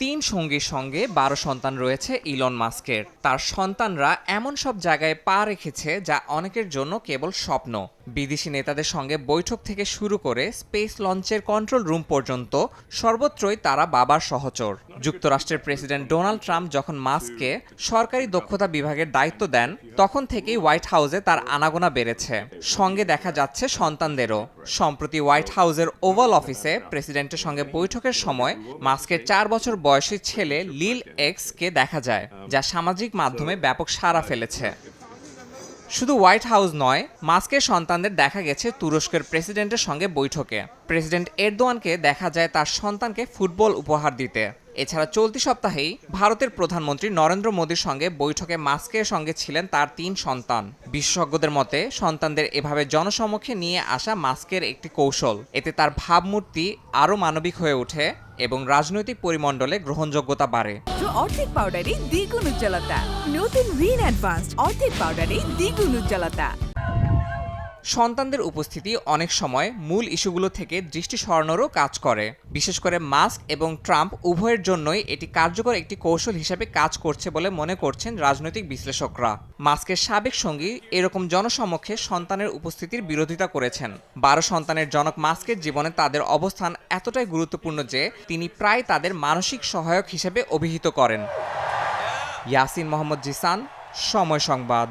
তিন সঙ্গীর সঙ্গে বারো সন্তান রয়েছে ইলন মাস্কের। তার সন্তানরা এমন সব জায়গায় পা রেখেছে যা অনেকের জন্য কেবল স্বপ্ন। বিদেশি নেতাদের সঙ্গে বৈঠক থেকে শুরু করে স্পেস লঞ্চের কন্ট্রোল রুম পর্যন্ত সর্বত্রই তারা বাবার সহচর। যুক্তরাষ্ট্রের প্রেসিডেন্ট ডোনাল্ড ট্রাম্প যখন মাস্ককে সরকারি দক্ষতা বিভাগের দায়িত্ব দেন, তখন থেকেই হোয়াইট হাউসে তার আনাগোনা বেড়েছে। সঙ্গে দেখা যাচ্ছে সন্তানদেরও। সম্প্রতি হোয়াইট হাউসের ওভাল অফিসে প্রেসিডেন্টের সঙ্গে বৈঠকের সময় মাস্কের চার বছর বয়সী ছেলে লিল এক্সকে দেখা যায়, যা সামাজিক মাধ্যমে ব্যাপক সাড়া ফেলেছে। শুধু হোয়াইট হাউস নয়, মাস্কের সন্তানদের দেখা গেছে তুরস্কের প্রেসিডেন্টের সঙ্গে বৈঠকে। প্রেসিডেন্ট এরদোয়ানকে দেখা যায় তার সন্তানকে ফুটবল উপহার দিতে। এছাড়া চলতি সপ্তাহেই ভারতের প্রধানমন্ত্রী নরেন্দ্র মোদীর সঙ্গে বৈঠকে মাস্কের সঙ্গে ছিলেন তার তিন সন্তান। বিশেষজ্ঞদের মতে, সন্তানদের এভাবে জনসমক্ষে নিয়ে আসা মাস্কের একটি কৌশল। এতে তার ভাবমূর্তি আরও মানবিক হয়ে ওঠে এবং রাজনৈতিক পরিমণ্ডলে গ্রহণযোগ্যতা বাড়ে। অর্ধেক পাউডারে দ্বিগুণ উজ্জ্বলতা। নতুন রিন অ্যাডভান্সড অর্ধেক পাউডারে দ্বিগুণ উজ্জ্বলতা। সন্তানদের উপস্থিতি অনেক সময় মূল ইস্যুগুলো থেকে দৃষ্টি সরানোরও কাজ করে। বিশেষ করে মাস্ক এবং ট্রাম্প উভয়ের জন্যই এটি কার্যকর একটি কৌশল হিসেবে কাজ করছে বলে মনে করছেন রাজনৈতিক বিশ্লেষকরা। মাস্কের সাবেক সঙ্গী এরকম জনসমক্ষে সন্তানের উপস্থিতির বিরোধিতা করেছেন। বারো সন্তানের জনক মাস্কের জীবনে তাদের অবস্থান এতটাই গুরুত্বপূর্ণ যে তিনি প্রায় তাদের মানসিক সহায়ক হিসেবে অভিহিত করেন। ইয়াসিন মোহাম্মদ জিসান, সময় সংবাদ।